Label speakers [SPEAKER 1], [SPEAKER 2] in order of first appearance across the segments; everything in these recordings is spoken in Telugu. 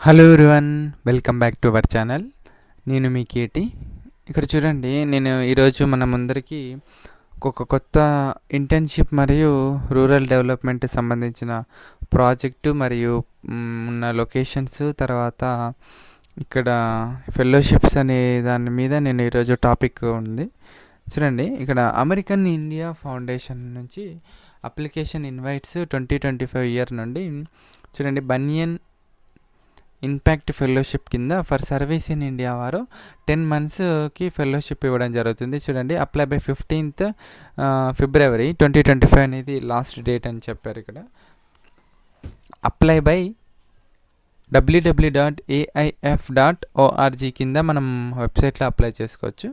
[SPEAKER 1] Hello everyone welcome back to our channel నేను మీ కేటి ఇక్కడ చూడండి నేను ఈరోజు మన ముందరికి ఒక కొత్త ఇంటర్న్షిప్ మరియు రూరల్ డెవలప్మెంట్ సంబంధించిన ప్రాజెక్టు మరియు ఉన్న లొకేషన్స్ తర్వాత ఇక్కడ ఫెలోషిప్స్ అనే దాని మీద నేను ఈరోజు టాపిక్ ఉంది. చూడండి ఇక్కడ అమెరికన్ ఇండియా ఫౌండేషన్ నుంచి application invites twenty twenty five year నుండి చూడండి బనియన్ ఇంపాక్ట్ ఫెలోషిప్ కింద ఫర్ సర్వీస్ ఇన్ ఇండియా వారు టెన్ మంత్స్కి ఫెలోషిప్ ఇవ్వడం జరుగుతుంది. చూడండి apply by fifteenth February twenty twenty five అనేది లాస్ట్ డేట్ అని చెప్పారు ఇక్కడ. Apply by WWW dot AIF dot ORG కింద మనం వెబ్సైట్లో అప్లై చేసుకోవచ్చు.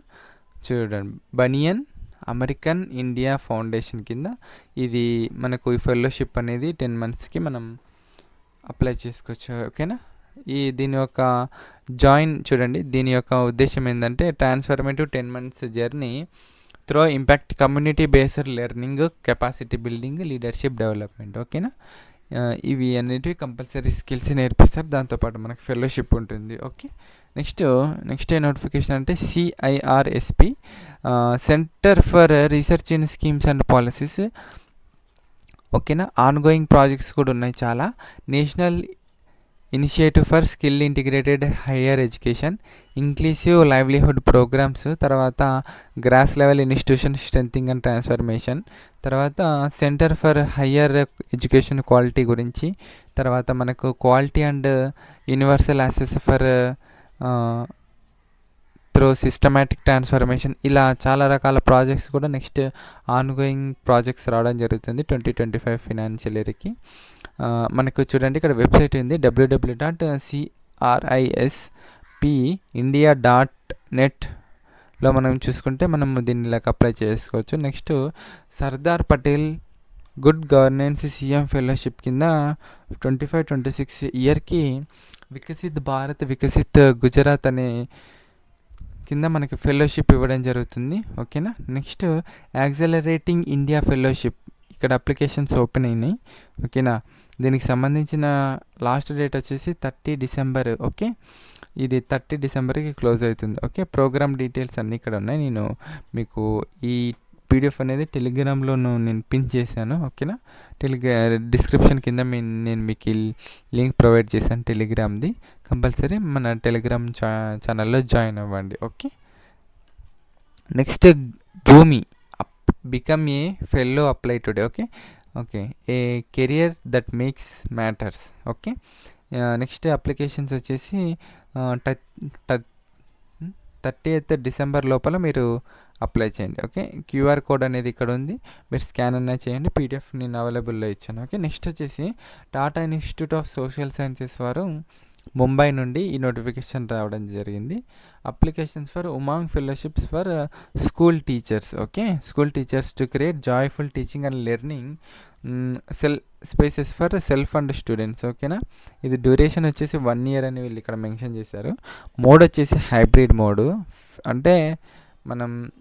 [SPEAKER 1] చూడండి బనియన్ అమెరికన్ ఇండియా ఫౌండేషన్ కింద ఇది మనకు ఈ ఫెలోషిప్ అనేది టెన్ మంత్స్కి మనం అప్లై చేసుకోవచ్చు. ఓకేనా ఈ దీని యొక్క జాయిన్ చూడండి దీని యొక్క ఉద్దేశం ఏంటంటే transformative ten months journey through impact community based learning capacity building leadership development. ఓకేనా? ఇవి అన్నిటివి కంపల్సరీ స్కిల్స్ నేర్పిస్తారు. దాంతోపాటు మనకు ఫెలోషిప్ ఉంటుంది. Okay? Next next a notification అంటే CIRSP centre for research in schemes and policies. ఓకేనా? ఆన్గోయింగ్ ప్రాజెక్ట్స్ కూడా ఉన్నాయి చాలా. National initiative for skill integrated higher education inclusive livelihood programmes తర్వాత grass level institution strengthening and transformation తర్వాత centre for higher education quality గురించి తర్వాత మనకు quality and universal access for through systematic transformation ఇలా చాలా రకాల ప్రాజెక్ట్స్ కూడా నెక్స్ట్ ఆన్గోయింగ్ ప్రాజెక్ట్స్ రావడం జరుగుతుంది ట్వంటీ ట్వంటీ ఫైవ్ ఫినాన్షియల్ ఇయర్కి మనకు చూడండి ఇక్కడ వెబ్సైట్ ఉంది WWW dot CRISP India dot నెట్లో మనం చూసుకుంటే మనం దీన్ని ఇలా అప్లై చేసుకోవచ్చు. Next Sardar Patel good governance CM fellowship కింద ట్వంటీ ఫైవ్ ట్వంటీ సిక్స్ ఇయర్కి వికసిత్ భారత్ వికసిత్ గుజరాత్ అనే కింద మనకి ఫెలోషిప్ ఇవ్వడం జరుగుతుంది. ఓకేనా నెక్స్ట్ యాక్సలరేటింగ్ ఇండియా ఫెలోషిప్ ఇక్కడ అప్లికేషన్స్ ఓపెన్ అయినాయి. ఓకేనా దీనికి సంబంధించిన లాస్ట్ డేట్ వచ్చేసి థర్టీ డిసెంబర్ ఓకే? ఇది థర్టీ డిసెంబర్కి క్లోజ్ అవుతుంది ఓకే? ప్రోగ్రామ్ డీటెయిల్స్ అన్నీ ఇక్కడ ఉన్నాయి. నేను మీకు ఈ పీడిఎఫ్ అనేది టెలిగ్రామ్లోను నేను పిన్ చేశాను ఓకేనా? టెలిగ్రా డిస్క్రిప్షన్ కింద మీ నేను మీకు లింక్ ప్రొవైడ్ చేశాను టెలిగ్రామ్ది. కంపల్సరీ మన టెలిగ్రామ్ చా ఛానల్లో జాయిన్ అవ్వండి okay? Next Bhumi become a fellow apply today okay? Okay. A career that makes matters. Okay. Next applications వచ్చేసి థర్టీ ఎయిత్ డిసెంబర్ లోపల మీరు అప్లై చేయండి. ఓకే. క్యూఆర్ కోడ్ అనేది ఇక్కడ ఉంది. మీరు స్కాన్ అన్నా చేయండి. పీడిఎఫ్ నేను అవైలబుల్లో ఇచ్చాను. ఓకే. నెక్స్ట్ వచ్చేసి Tata institute of social sciences వారు ముంబై నుండి ఈ నోటిఫికేషన్ రావడం జరిగింది. Applications for Umang fellowships for school teachers. Okay. School teachers to create joyful teaching and learning cell spaces for self and students ఓకేనా? ఇది డ్యూరేషన్ వచ్చేసి వన్ ఇయర్ అని వీళ్ళు ఇక్కడ మెన్షన్ చేశారు. మోడ్ వచ్చేసి హైబ్రిడ్ మోడ్. అంటే మనం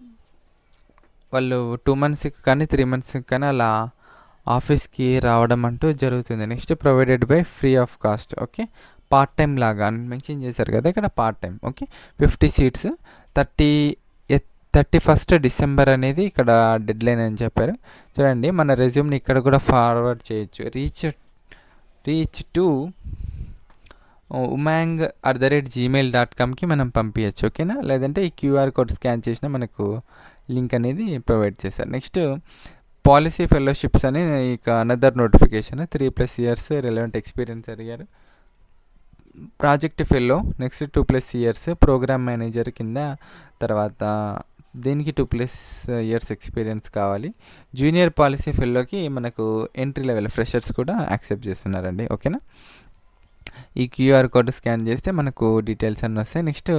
[SPEAKER 1] వాళ్ళు టూ మంత్స్కి కానీ త్రీ మంత్స్కి కానీ అలా ఆఫీస్కి రావడం అంటూ జరుగుతుంది. Next provided by free of cost okay? Part time లాగా అని మెన్షన్ చేశారు కదా ఇక్కడ part time okay? Fifty seats thirty thirty first December అనేది ఇక్కడ డెడ్ లైన్ అని చెప్పారు. చూడండి మన రెజ్యూమ్ని ఇక్కడ కూడా ఫార్వర్డ్ చేయొచ్చు. Reach reach to Umang at the rate Gmail dot కామ్కి మనం పంపించచ్చు ఓకేనా? లేదంటే ఈ క్యూఆర్ కోడ్ స్కాన్ చేసినా మనకు లింక్ అనేది ప్రొవైడ్ చేశారు నెక్స్ట్ పాలసీ ఫెలోషిప్స్ అని ఇక another notification three plus years relevant experience అడిగారు. Project fellow next two plus years programme manager కింద తర్వాత దీనికి టూ ప్లస్ ఇయర్స్ ఎక్స్పీరియన్స్ కావాలి. జూనియర్ పాలసీ ఫీల్డ్లోకి మనకు ఎంట్రీ లెవెల్ ఫ్రెషర్స్ కూడా యాక్సెప్ట్ చేస్తున్నారండి. ఓకేనా ఈ క్యూఆర్ కోడ్ స్కాన్ చేస్తే మనకు డీటెయిల్స్ అన్నీ వస్తాయి. నెక్స్ట్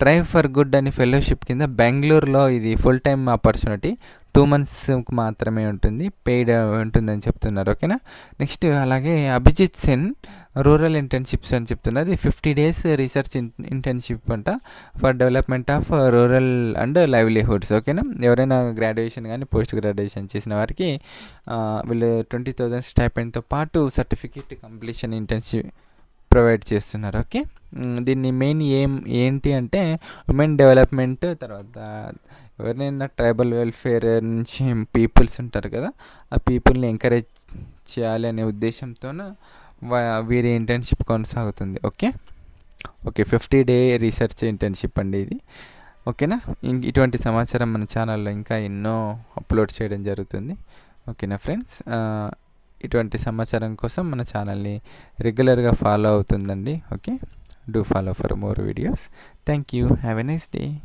[SPEAKER 1] ట్రై ఫర్ గుడ్ అని ఫెలోషిప్ కింద బెంగళూరులో ఇది ఫుల్ టైమ్ ఆపర్చునిటీ టూ మంత్స్కి మాత్రమే ఉంటుంది. పెయిడ్ uh, ఉంటుందని చెప్తున్నారు. ఓకేనా నెక్స్ట్ అలాగే అభిజిత్ సెన్ రూరల్ ఇంటర్న్షిప్స్ అని చెప్తున్నారు. ఫిఫ్టీ డేస్ రీసెర్చ్ ఇంటర్న్షిప్ అంట for development of rural and livelihoods ఓకేనా ఎవరైనా గ్రాడ్యుయేషన్ కానీ పోస్ట్ గ్రాడ్యుయేషన్ చేసిన వారికి వీళ్ళు ట్వంటీ థౌజండ్ స్టైపెండ్తో పాటు సర్టిఫికేట్ కంప్లీషన్ ఇంటర్న్షిప్ ప్రొవైడ్ చేస్తున్నారు. ఓకే దీన్ని మెయిన్ ఏం ఏంటి అంటే ఉమెన్ డెవలప్మెంట్ తర్వాత ఎవరినైనా ట్రైబల్ వెల్ఫేర్ నుంచి పీపుల్స్ ఉంటారు కదా ఆ పీపుల్ని ఎంకరేజ్ చేయాలి అనే వీరి ఇంటర్న్షిప్ కొనసాగుతుంది okay? Okay fifty day research internship అండి ఇది. ఓకేనా? ఇం- ఇటువంటి సమాచారం మన ఛానల్లో ఇంకా ఎన్నో అప్లోడ్ చేయడం జరుగుతుంది. ఓకేనా ఫ్రెండ్స్? ఇటువంటి సమాచారం కోసం మన ఛానల్ని రెగ్యులర్గా ఫాలో అవుతుందండి okay? Do follow for more videos thank you have a nice day